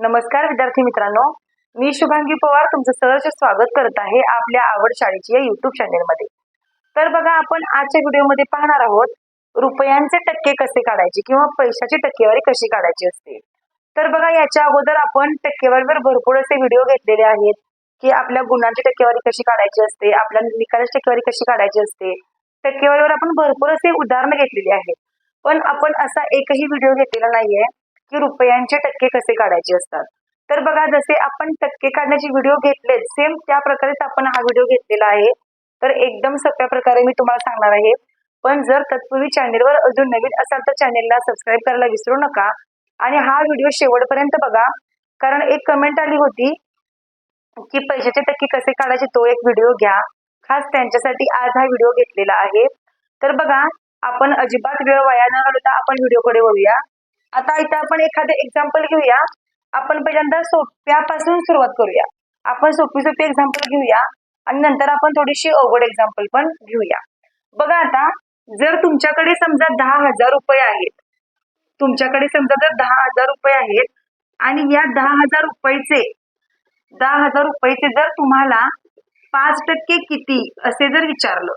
नमस्कार विद्यार्थी मित्रांनो. मी शुभांगी पवार तुमचं सहर्ष स्वागत करत आहे आपल्या आवड शाळेची या युट्यूब चॅनेलमध्ये तर बघा आपण आजच्या व्हिडिओमध्ये पाहणार आहोत रुपयांचे टक्के कसे काढायचे किंवा पैशाची टक्केवारी कशी काढायची असते. तर बघा याच्या अगोदर आपण टक्केवारीवर भरपूर असे व्हिडिओ घेतलेले आहेत की आपल्या गुणांची टक्केवारी कशी काढायची असते आपल्या निकालाची टक्केवारी कशी काढायची असते. टक्केवारीवर आपण भरपूर असे उदाहरणं घेतलेली आहेत. पण आपण असा एकही व्हिडिओ घेतलेला नाहीये की रुपयांचे टक्के कसे काढायचे असतात? तर बघा जसे आपण टक्के काढण्याचे व्हिडिओ घेतले सेम त्या प्रकारेच आपण हा व्हिडिओ घेतलेला आहे. तर एकदम सोप्या प्रकारे मी तुम्हाला सांगणार आहे. पण जर तत्पूर्वी चॅनेलवर अजून नवीन असाल तर चॅनेलला सबस्क्राईब करायला विसरू नका. आणि हा व्हिडिओ शेवटपर्यंत बघा. कारण एक कमेंट आली होती की पैशाचे टक्के कसे काढायचे तो एक व्हिडिओ घ्या. खास त्यांच्यासाठी आज हा व्हिडिओ घेतलेला आहे. तर बघा आपण अजिबात वेळ वाया न घालवता आपण व्हिडिओकडे वळूया. आता इथं आपण एखादं एक्झाम्पल घेऊया. आपण पहिल्यांदा सोप्यापासून सुरुवात करूया. आपण सोपी सोपी एक्झाम्पल घेऊया आणि नंतर आपण थोडीशी अवघड एक्झाम्पल पण घेऊया. बघा आता जर तुमच्याकडे समजा दहा हजार रुपये आहेत तुमच्याकडे समजा जर दहा हजार रुपये आहेत आणि या दहा हजार रुपयेचे दहा हजार रुपयेचे जर तुम्हाला पाच टक्के किती असे जर विचारलं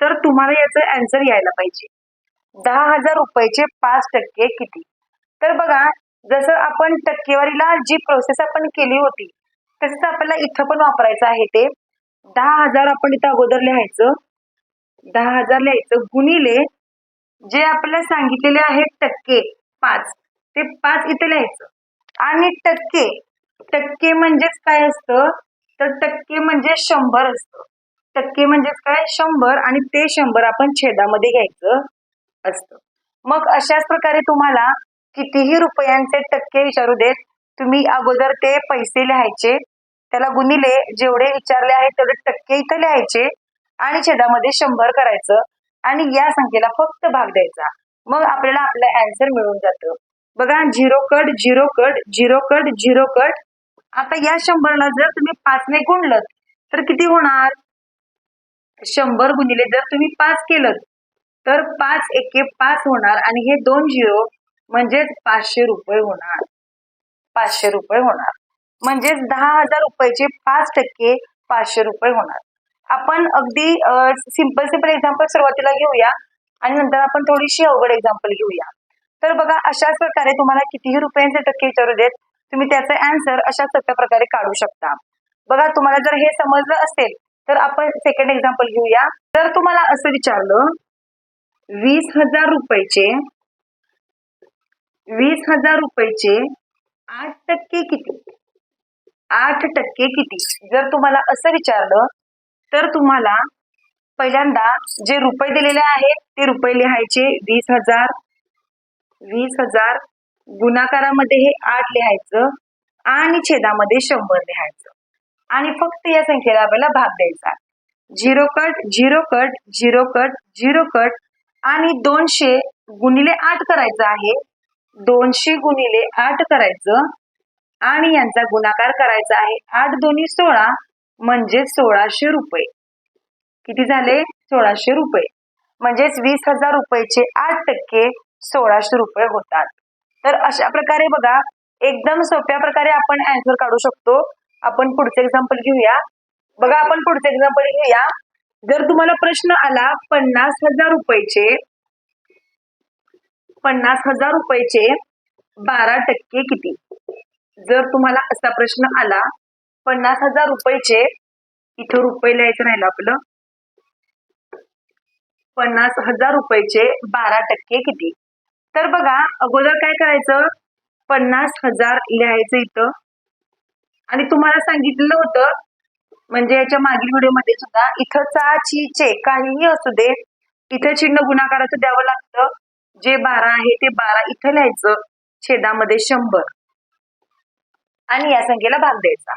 तर तुम्हाला याचं अँसर यायला पाहिजे. दहा हजार रुपयाचे पाच टक्के किती? तर बघा जसं आपण टक्केवारीला जी प्रोसेस आपण केली होती तसंच आपल्याला इथं पण वापरायचं आहे ते. दहा हजार आपण इथं अगोदर लिहायचं. दहा हजार लिहायचं. गुणिले जे आपल्याला सांगितलेले आहेत टक्के पाच ते पाच इथे लिहायचं. आणि टक्के टक्के म्हणजेच काय असतं? तर टक्के म्हणजे शंभर असतं. टक्के म्हणजेच काय? शंभर आणि ते शंभर आपण छेदामध्ये घ्यायचं. असतं. मग अशाच प्रकारे तुम्हाला कितीही रुपयांचे टक्के विचारू देत तुम्ही अगोदर ते पैसे लिहायचे त्याला गुणिले जेवढे विचारले आहेत तेवढे टक्के इथं लिहायचे आणि छेदामध्ये शंभर करायचं आणि या संख्येला फक्त भाग द्यायचा. मग आपल्याला आपलं अँसर मिळून जातं. बघा zero cut zero cut zero cut zero cut. आता या शंभरला जर तुम्ही पाचने गुणलं तर किती होणार? शंभर गुणिले जर तुम्ही पाच केलं तर पाच एके पाच होणार आणि हे दोन झिरो म्हणजेच पाचशे रुपये होणार. पाचशे रुपये होणार. म्हणजेच दहा हजार रुपयाचे पाच टक्के पाचशे रुपये होणार. आपण अगदी सिंपल सिंपल एक्झाम्पल सुरुवातीला घेऊया आणि नंतर आपण थोडीशी अवघड एक्झाम्पल घेऊया. तर बघा अशाच प्रकारे तुम्हाला कितीही रुपयांचे टक्के विचारू देत तुम्ही त्याचा आन्सर अशा सोप्या प्रकारे काढू शकता. बघा तुम्हाला जर हे समजलं असेल तर आपण सेकंड एक्झाम्पल घेऊया. जर तुम्हाला असं विचारलं वीस हजार रुपयाचे वीस हजार रुपयाचे आठ टक्के किती? आठ टक्के किती? जर तुम्हाला असं विचारलं तर तुम्हाला पहिल्यांदा जे रुपये दिलेले आहेत ते रुपये लिहायचे वीस हजार वीस हजार गुणाकारामध्ये हे आठ लिहायचं आणि छेदामध्ये शंभर लिहायचं. आणि फक्त या संख्येला आपल्याला भाग द्यायचा zero cut zero cut zero cut zero cut आणि दोनशे गुणिले आठ करायचं आहे. दोनशे गुणिले आठ करायचं. आणि यांचा गुणाकार करायचा आहे. आठ दोन्ही सोळा म्हणजे सोळाशे रुपये. किती झाले? सोळाशे रुपये. म्हणजेच वीस हजार रुपयेचे आठ टक्के सोळाशे रुपये होतात. तर अशा प्रकारे बघा एकदम सोप्या प्रकारे आपण अँसर काढू शकतो. आपण पुढचे एक्झाम्पल घेऊया. बघा आपण पुढचे एक्झाम्पल घेऊया. जर तुम्हाला प्रश्न आला पन्नास हजार रुपयेचे पन्नास हजार रुपयेचे बारा टक्के किती? जर तुम्हाला असा प्रश्न आला पन्नास हजार रुपयेचे इथं रुपये लिहायचं राहिलं आपलं पन्नास हजार रुपयेचे बारा टक्के किती? तर बघा अगोदर काय करायचं? पन्नास हजार लिहायचं इथं. आणि तुम्हाला सांगितलेलं होतं म्हणजे याच्या मागील व्हिडिओमध्ये सुद्धा इथं चा ची चे काहीही असू दे इथं चिन्ह गुणाकाराचं द्यावं लागतं. जे बारा आहे ते बारा इथं लिहायचं छेदामध्ये शंभर. आणि या संख्येला भाग द्यायचा.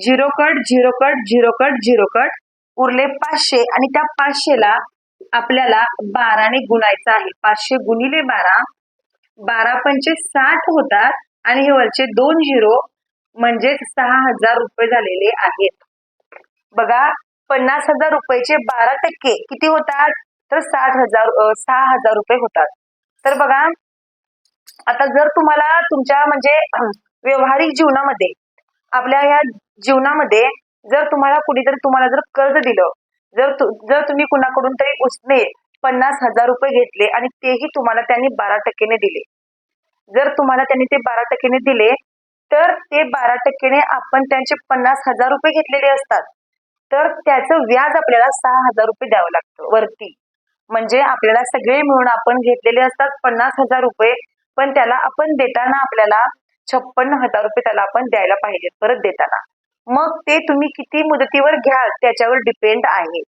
Zero cut zero cut zero cut zero cut उरले पाचशे आणि त्या पाचशेला आपल्याला बाराने गुणायचं आहे. पाचशे गुणिले बारा बारा पंचे साठ होतात आणि हे वरचे दोन झिरो म्हणजेच सहा हजार रुपये झालेले आहेत. बघा पन्नास हजार रुपयाचे बारा टक्के किती होतात? तर साठ हजार सहा हजार रुपये होतात. तर बघा आता जर तुम्हाला तुमच्या म्हणजे व्यवहारिक जीवनामध्ये आपल्या या जीवनामध्ये जर तुम्हाला कुणीतरी तुम्हाला जर कर्ज दिलं जर तु- जर तुम्ही कुणाकडून तरी उसने पन्नास हजार रुपये घेतले आणि तेही तुम्हाला त्यांनी बारा टक्केने दिले. जर तुम्हाला त्यांनी ते बारा टक्केने दिले तर ते बारा टक्केने आपण त्यांचे पन्नास हजार रुपये घेतलेले असतात. तर त्याचं व्याज आपल्याला सहा हजार रुपये द्यावं लागतं वरती. म्हणजे आपल्याला सगळे मिळून आपण घेतलेले असतात पन्नास हजार रुपये पण त्याला आपण देताना आपल्याला छप्पन्न हजार रुपये त्याला आपण द्यायला पाहिजे परत देताना. मग ते तुम्ही किती मुदतीवर घ्याल त्याच्यावर डिपेंड आहे.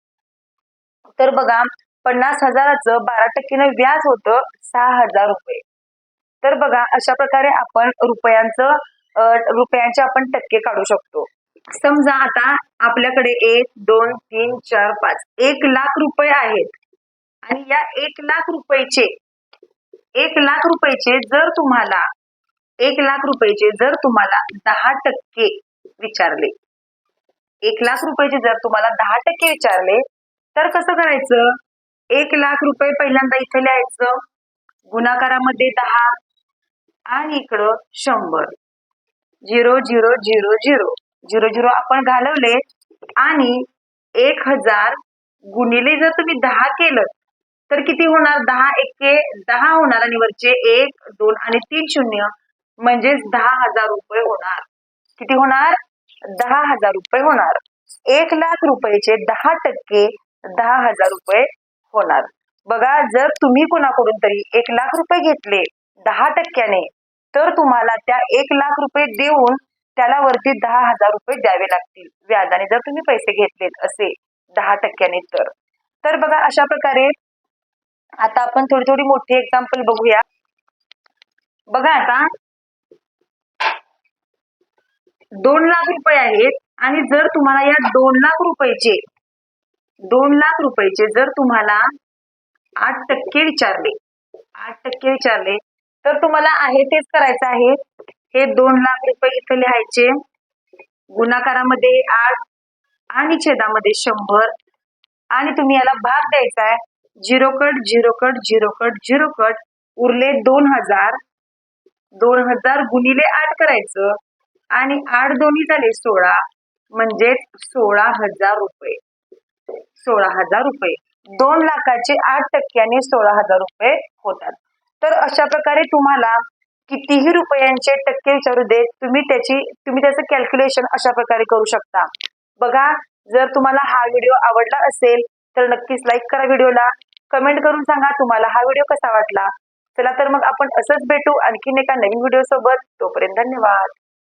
तर बघा पन्नास हजाराचं बारा टक्केनं व्याज होतं सहा हजार रुपये. तर बघा अशा प्रकारे आपण रुपयांचं रुपयांचे आपण टक्के काढू शकतो. समजा आता आपल्याकडे एक दोन तीन चार पाच. एक लाख रुपये आहेत. आणि या एक लाख रुपयेचे एक लाख रुपयेचे जर तुम्हाला एक लाख रुपयेचे जर तुम्हाला दहा टक्के विचारले एक लाख रुपयाचे जर तुम्हाला दहा टक्के विचारले तर कसं करायचं? एक लाख रुपये पहिल्यांदा इथे लिहायचं गुणाकारामध्ये दहा आणि इकडं शंभर. Zero zero zero zero. Zero zero आपण घालवले आणि एक हजार गुणिले जर तुम्ही दहा केलं तर किती होणार? दहा एके दहा होणार आणि वरचे एक दोन आणि तीन शून्य म्हणजेच दहा हजार रुपये होणार. किती होणार? दहा हजार रुपये होणार. एक लाख रुपयाचे दहा टक्के दहा हजार रुपये होणार. बघा जर तुम्ही कोणाकडून तरी एक लाख रुपये घेतले दहा टक्क्याने तर तुम्हाला त्या एक लाख रुपये देऊन त्याला वरती दहा हजार रुपये द्यावे लागतील व्याजाने जर तुम्ही पैसे घेतलेत असे दहा टक्क्याने तर. तर बघा अशा प्रकारे आता आपण थोडी थोडी मोठी एक्झाम्पल बघूया. बघा आता. दोन लाख रुपये आहेत आणि जर तुम्हाला या दोन लाख रुपयाचे दोन लाख रुपयाचे जर तुम्हाला आठ टक्के विचारले आठ टक्के विचारले तर तुम्हाला आहे तेच करायचं आहे. हे दोन लाख रुपये इथं लिहायचे. गुणाकारामध्ये आठ आणि छेदामध्ये शंभर. आणि तुम्ही याला भाग द्यायचा आहे. Zero cut zero cut zero cut zero cut. उरले दोन हजार. दोन हजार गुणिले आठ करायचं. आणि आठ दोन्ही झाले सोळा. म्हणजेच सोळा हजार रुपये. सोळा हजार रुपये. दोन लाखाचे आठ टक्क्याने सोळा हजार रुपये होतात. तर अशा प्रकारे तुम्हाला कितीही रुपयांचे टक्के विचारू देत तुम्ही त्याची तुम्ही त्याचं कॅल्क्युलेशन अशा प्रकारे करू शकता. बघा जर तुम्हाला हा व्हिडिओ आवडला असेल तर नक्कीच लाईक करा व्हिडिओला कमेंट करून सांगा तुम्हाला हा व्हिडिओ कसा वाटला. चला तर मग आपण असंच भेटू आणखीन एका नवीन व्हिडिओ सोबत. तोपर्यंत धन्यवाद.